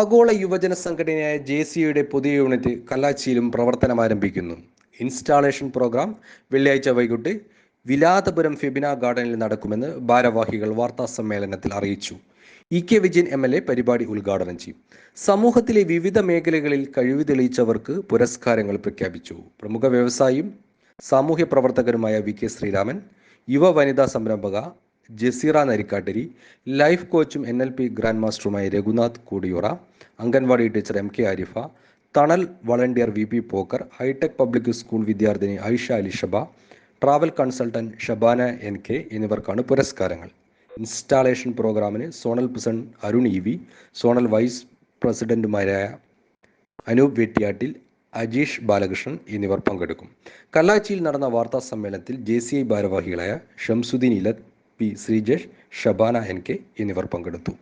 ആഗോള യുവജന സംഘടനയായ ജെ സിയുടെ പുതിയ യൂണിറ്റ് കല്ലാച്ചിയിലും പ്രവർത്തനം ആരംഭിക്കുന്നു. ഇൻസ്റ്റാളേഷൻ പ്രോഗ്രാം വെള്ളിയാഴ്ച വൈകിട്ട് വിലാതപുരം ഫെബിന ഗാർഡനിൽ നടക്കുമെന്ന് ഭാരവാഹികൾ വാർത്താ സമ്മേളനത്തിൽ അറിയിച്ചു. E K Vijayan M L A പരിപാടി ഉദ്ഘാടനം ചെയ്യും. സമൂഹത്തിലെ വിവിധ മേഖലകളിൽ കഴിവ് തെളിയിച്ചവർക്ക് പുരസ്കാരങ്ങൾ പ്രഖ്യാപിച്ചു. പ്രമുഖ വ്യവസായിയും സാമൂഹ്യ പ്രവർത്തകരുമായ വി കെ ശ്രീരാമൻ യുവ വനിതാ സംരംഭക ജസീറ നരിക്കാട്ടരി ലൈഫ് കോച്ചും എൻ എൽ പി ഗ്രാൻഡ് മാസ്റ്ററുമായ Raghunath കൂടിയുറ anganwadi teacher M K Arifa Thanal volunteer V P Pokker hi-tech public school വിദ്യാർത്ഥിനി Aisha Alishaba travel consultant Shabana N K എന്നിവർക്കാണ് പുരസ്കാരങ്ങൾ. ഇൻസ്റ്റാളേഷൻ പ്രോഗ്രാമിന് zonal president Arun E V zonal vice പ്രസിഡന്റുമാരായ അനൂപ് വെട്ടിയാട്ടിൽ അജീഷ് ബാലകൃഷ്ണൻ എന്നിവർ പങ്കെടുക്കും. കല്ലാച്ചിയിൽ നടന്ന വാർത്താ സമ്മേളനത്തിൽ ജെ സി ഐ ഭാരവാഹികളായ Shamsuddin Elath P Sreejesh Shabana N K എന്നിവർ പങ്കെടുത്തു.